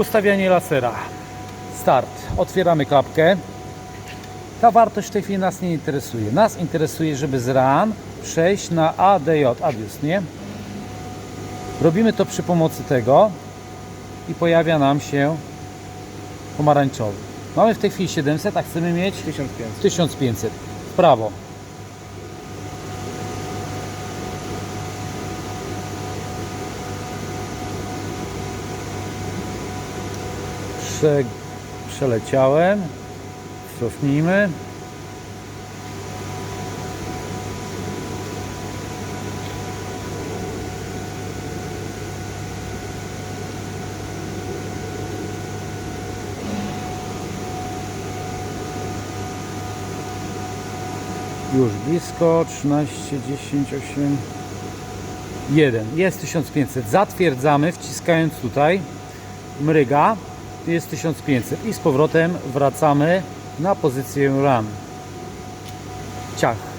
Ustawianie lasera. Start. Otwieramy klapkę. Ta wartość w tej chwili nas nie interesuje. Nas interesuje, żeby z RAN przejść na ADJ, adius, nie? Robimy to przy pomocy tego i pojawia nam się pomarańczowy. Mamy w tej chwili 700, a chcemy mieć 1500. 1500. W prawo. Prze, przeleciałem. Cofnijmy. Już blisko. 13, 10, 8, 1. Jest 1500. Zatwierdzamy, wciskając tutaj. Mryga. Jest 1500. I z powrotem wracamy na pozycję RAM. Ciach.